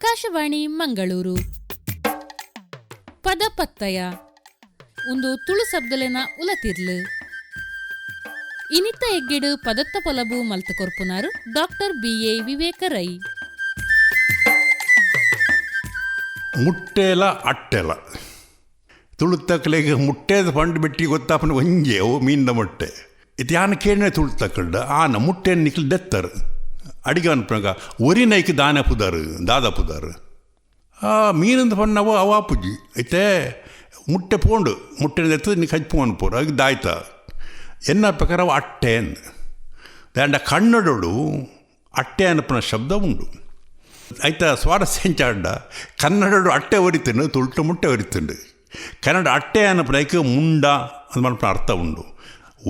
ಆಕಾಶವಾಣಿ ಮಂಗಳೂರು. ಪದ ಪತ್ತಯ. ಒಂದು ತುಳು ಶಬ್ದಲೆನ ಉಲತಿರ್ಲು. ಇನಿತ್ತ ಎಗ್ಗೆಡು ಪದತ್ತ ಪೊಲಬು ಮಲ್ತ ಕೊರ್ಪುನಾರು doctor B A Viveka Rai ಮುಟ್ಟೆಲ ಅಟ್ಟೆಲ. ತುಳುತ್ತಕ್ಕಲೆಗೆ ಮುಟ್ಟೆದ ಪಂಡು ಬಿಟ್ಟಿ ಗೊತ್ತಾಪನ ಒಂಜೆ ಓ ಮೀನಿನ ಮೊಟ್ಟೆ. ಇದು ಯಾನ ಕೇಳಿನ ತುಳುತ್ತಕ್ಕಂಡ ಆನ ಮುಟ್ಟೆ ನಿಕ್ಲು ದೆತ್ತರು. ಅಡಿಗೆ ಅನ್ಪನಾಗ ಒರಿ ನೈಕ್ ದಾನ ಪುದಾರು ದಾದ ಪುದಾರು ಆ ಮೀನಿಂದ ಪಣ್ಣವು ಅವ ಪುಜಿ ಐತೆ ಮುಟ್ಟೆ ಪೋಂಡು ಮುಟ್ಟೆ ದೆತ್ತು ನೀ ಹಚ್ಚು ಅನ್ಪೋರು ಅದು ದಾಯ್ತ ಎನ್ನ ಪ್ರಕಾರ ಅವು ಅಟ್ಟೆ ಅಂದ್ ದಾಂಡ ಕನ್ನಡಡು ಅಟ್ಟೆ ಅನ್ಪನ ಶಬ್ದ ಉಂಡು ಆಯ್ತ ಸ್ವಾರಸ್ಯಂಚಾಂಡ ಕನ್ನಡಡು ಅಟ್ಟೆ ಒರಿತುಂಡು ತುಳ್ಟು ಮುಟ್ಟೆ ಒರಿತುಂಡು ಕನ್ನಡ ಅಟ್ಟೆ ಅನ್ನಪನೈಕ ಮುಂಡ ಅಂತ ಮಲ್ಪನ ಅರ್ಥ ಉಂಡು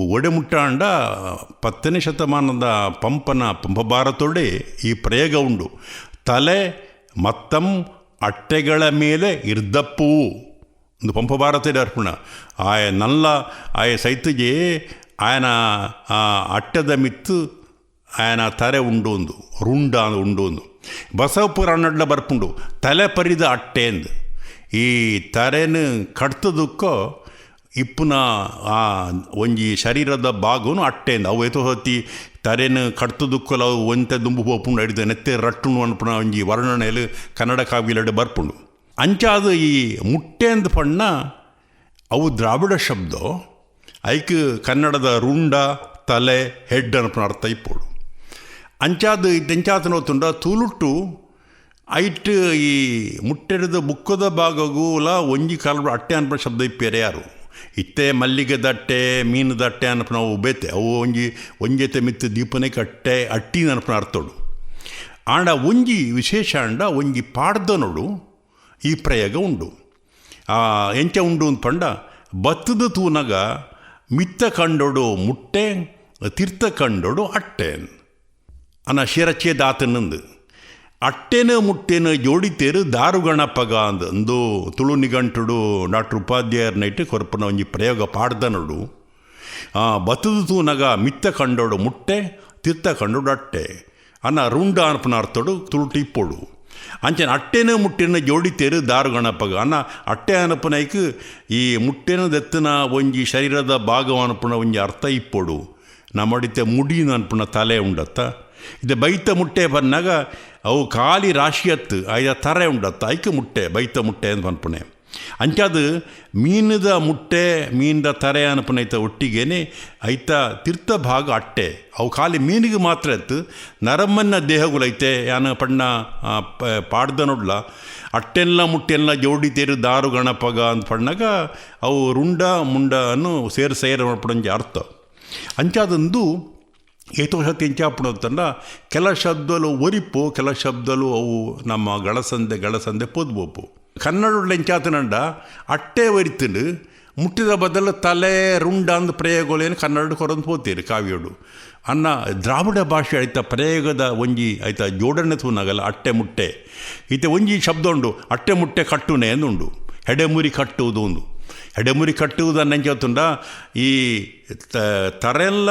ಒಡೆ ಮುಟ್ಟಾಂಡ ಪತ್ತನೇ ಶತಮಾನದ ಪಂಪನ ಪಂಪಭಾರತೊಡೆ ಈ ಪ್ರಯೋಗ ಉಂಡು ತಲೆ ಮತ್ತಂ ಅಟ್ಟೆಗಳ ಮೇಲೆ ಇರ್ದಪ್ಪು ಒಂದು ಪಂಪಭಾರತದ ಅರ್ಪಣ ಆಯ ನಲ್ಲ ಆಯ ಸೈತಿಗೆ ಆಯನ ಆ ಅಟ್ಟದ ಮಿತ್ತು ಆಯನ ತರೆ ಉಂಡು ಒಂದು ರುಂಡ ಉಂಡು ಒಂದು ಬಸವಪುರ ಅನ್ನಡ್ಲ ಬರ್ಪುಂಡು ತಲೆ ಪರಿದ ಅಟ್ಟೆ ಅಂದು ಈ ತರೆನು ಕಟ್ತದಕ್ಕೋ ಇಪ್ಪುನ ಆ ಒಂಜಿ ಶರೀರದ ಭಾಗನು ಅಟ್ಟೆ ಅಂದು ಅವು ಎತ್ತೋ ಹೊತ್ತಿ ತರೇನು ಕಟ್ತದಕ್ಕಲ್ಲ ಅವು ಒಂತೆ ದುಂಬು ಹೋಪುಂಡು ಹಿಡಿದು ನೆತ್ತೆ ರಟ್ಟುನು ಅನ್ಪುನ ಒಂಜಿ ವರ್ಣನೆಯಲ್ಲಿ ಕನ್ನಡ ಕಾವ್ಯಲಡೆ ಬರ್ಪುಂಡು. ಅಂಚಾದ ಈ ಮುಟ್ಟೆ ಅಂದ ಪಣ್ಣ, ಅವು ದ್ರಾವಿಡ ಶಬ್ದ, ಐಕ್ ಕನ್ನಡದ ರುಂಡ, ತಲೆ, ಹೆಡ್ ಅನ್ಪುನ ಅರ್ಥ ಇಪ್ಪೋಡು. ಅಂಚಾದ ತೆಂಚಾತನ ಹೊತ್ತುಂಡ ತೂಲುಟ್ಟು, ಐಟ್ ಈ ಮುಟ್ಟೆರದ ಬುಕ್ಕದ ಭಾಗಗೂಲ ಒಂಜಿ ಕಾಲ ಅಟ್ಟೆ ಅನ್ಪ ಶಬ್ದ ಇಪ್ಪೇರೆ ಯಾರು ಇತ್ತೆ ಮಲ್ಲಿಗೆ ದಟ್ಟೆ ಮೀನು ದಟ್ಟೆ ಅನ್ನಪ್ಪ ನಾವು ಬೇತೆ. ಅವು ಒಂಜಿ ಒಂಜೆತೆ ಮಿತ್ತು ದೀಪನೆ ಕಟ್ಟೆ ಅಟ್ಟಿ ಅನ್ಪನ ಅರ್ಥೋಡು ಆಂಡ ಒಂಜಿ ವಿಶೇಷ ಆಂಡ ಒಂಜಿ ಪಾಡ್ದನೋಡು ಈ ಪ್ರಯೋಗ ಉಂಡು. ಆ, ಎಂಚ ಉಂಡು ಅಂತ ಪಂಡ ಬತ್ತದ ತೂನಗ ಮಿತ್ತ ಕಂಡೋಡು ಮುಟ್ಟೆ ತೀರ್ಥ ಕಂಡೋಡು ಅಟ್ಟೆ. ಅನ್ನ ಶಿರಚೆ ದಾತನಂದು ಅಟ್ಟೆನ ಮುಟ್ಟೆನ ಜೋಡಿತೇರು ದಾರುಗಣಪಗ ಅಂದ್. ತುಳು ನಿಘಂಟುಡು ಡಾಕ್ಟರ್ ಉಪಾಧ್ಯಾಯರ ನೈಟ್ ಕೊರಪನ ಒಂಜಿ ಪ್ರಯೋಗ ಪಾಡ್ದ ನೋಡು ಆ, ಬತ್ತದ ತೂನಗ ಮಿತ್ತ ಕಂಡೋಡು ಮುಟ್ಟೆ, ತಿರ್ತ ಕಂಡೋಡು ಅಟ್ಟೆ. ಅನ್ನ ರುಂಡ ಅನ್ಪನ ಅರ್ಥೋಡು ತುಳುಟು ಇಪ್ಪೋಡು ಅಂಚನೆ ಅಟ್ಟೆನ ಮುಟ್ಟೆನ ಜೋಡಿತೇರು ದಾರುಗಣಪಗ ಅನ್ನ ಅಟ್ಟೆ ಅನಪನೈಕ್ ಈ ಮುಟ್ಟೆನ ದೆತ್ತನ ಒಂಜಿ ಶರೀರದ ಭಾಗ ಅನ್ಪುನ ಒಂಜಿ ಅರ್ಥ ಇಪ್ಪೋಡು. ನಮ್ಮಡಿತೆ ಮುಡಿನ ಅನ್ಪುನ ತಲೆ ಉಂಡತ್ತ. ಇದು ಬೈತ ಮುಟ್ಟೆ ಬಂದಾಗ ಅವು ಖಾಲಿ ರಾಶಿಯತ್ತು ಐದ ತರೆ ಉಂಡತ್ತು, ಐಕ ಮುಟ್ಟೆ, ಬೈತ ಮುಟ್ಟೆ ಅಂತ ಅನ್ಪುಣೆ. ಅದು ಮೀನದ ಮುಟ್ಟೆ, ಮೀನದ ತರೆ ಅನ್ಪನೈತ ಒಟ್ಟಿಗೇನೆ ಐತ ತೀರ್ಥ ಭಾಗ ಅಟ್ಟೆ. ಅವು ಖಾಲಿ ಮೀನಿಗೆ ಮಾತ್ರ ಇತ್ತು ನರಮ್ಮನ್ನ ದೇಹಗಳೈತೆ ಯಾನ ಪಣ್ಣ ಪಾಡ್ದ ನೋಡ್ಲ. ಅಟ್ಟೆಲ್ಲ ಮುಟ್ಟೆಲ್ಲ ಜೋಡಿ ತೇರು ದಾರು ಗಣಪಗ ಅಂತ ಪಣ್ಣಾಗ ಅವು ರುಂಡ, ಮುಂಡ ಅನ್ನು ಸೇರು ಸೇರು ಮಾಡ್ಪಡಂಜಿ ಅರ್ಥ. ಅಂಚಾದಂದು ಏತೋಷತಿ ಎಂಚಾಪುಣತ್ತಂಡ ಕೆಲ ಶಬ್ದಲು ಒರಿಪು, ಕೆಲ ಶಬ್ದಲು ಅವು ನಮ್ಮ ಗಳಸಂದೆ ಗಳಸಂದೆ ಪೊದ್ಬೋಪು ಕನ್ನಡ ಎಂಚಾತನಂಡ ಅಟ್ಟೆ ಒರಿತಂಡು ಮುಟ್ಟಿದ ಬದಲು ತಲೆ ರುಂಡ ಅಂದ ಪ್ರಯೋಗಗಳೇನು ಕನ್ನಡ ಕೊರಂದು ಹೋಗ್ತೀರಿ ಕಾವ್ಯೋಡು ಅನ್ನ ದ್ರಾವಿಡ ಭಾಷೆ ಆಯ್ತ ಪ್ರಯೋಗದ ಒಂಜಿ ಆಯ್ತ ಜೋಡಣೆ ತೂನಾಗಲ್ಲ, ಅಟ್ಟೆ ಮುಟ್ಟೆ. ಈತ ಒಂಜಿ ಶಬ್ದ ಉಂಡು, ಅಟ್ಟೆ ಮುಟ್ಟೆ ಕಟ್ಟುನೆ ಅಂದುಂಡು. ಹೆಡೆಮುರಿ ಕಟ್ಟುವುದು ಒಂದು ಹೆಡೆಮುರಿ ಕಟ್ಟುವುದು ಅನ್ನಂಚತ್ತುಂಡ ಈ ತರೆಲ್ಲ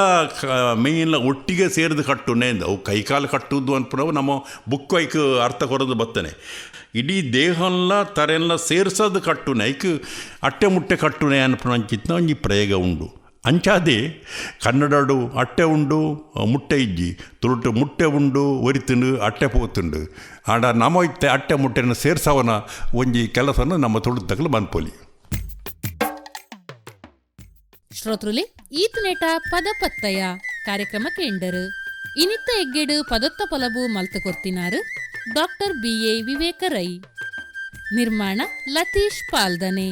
ಮೇಯ್ನ ಒಟ್ಟಿಗೆ ಸೇರಿದು ಕಟ್ಟುನೆ ಅವು ಕೈಕಾಲು ಕಟ್ಟುವುದು ಅನ್ಪುನವು ನಮ್ಮ ಬುಕ್ ಐಕ್ ಅರ್ಥ ಕೊರೋದು ಬತ್ತನೆ. ಇಡೀ ದೇಹಲ್ಲ ತರೆಲ್ಲ ಸೇರಿಸೋದು ಕಟ್ಟುನೆ, ಐಕ್ ಅಟ್ಟೆ ಮುಟ್ಟೆ ಕಟ್ಟುನೆ ಅನ್ಪುನ ಅಂಚಿತ್ನ ಒಂಜಿ ಪ್ರಯೋಗ ಉಂಡು. ಅಂಚಾದೆ ಕನ್ನಡಡು ಅಟ್ಟೆ ಉಂಡು ಮುಟ್ಟೆ ಇಜ್ಜಿ. ತುಳುಟು ಮುಟ್ಟೆ ಉಂಡು, ಒರಿತುಂಡು, ಅಟ್ಟೆ ಪೋತುಂಡು. ಆಡ ನಮ್ಮ ಅಟ್ಟೆ ಮುಟ್ಟೆನ ಸೇರ್ಸವನ ಒಂಜಿ ಕೆಲಸನ ನಮ್ಮ ತುಳುತಕ್ಕಲು ಬನ್ಪೊಲಿ ಶ್ರೋತೃಲಿ ಈತನೇಟ ಪದಪತ್ತಯ ಕಾರ್ಯಕ್ರಮ ಕೇಂಡರು ಇನಿತ್ತ ಎಗ್ಗೆಡು ಪದತ್ತ ಪೊಲಬು ಮಲ್ತ ಕೊರ್ತಿನಾರು doctor B A Viveka Rai ನಿರ್ಮಾಣ ಲತೀಶ್ ಪಾಲ್ದನೆ.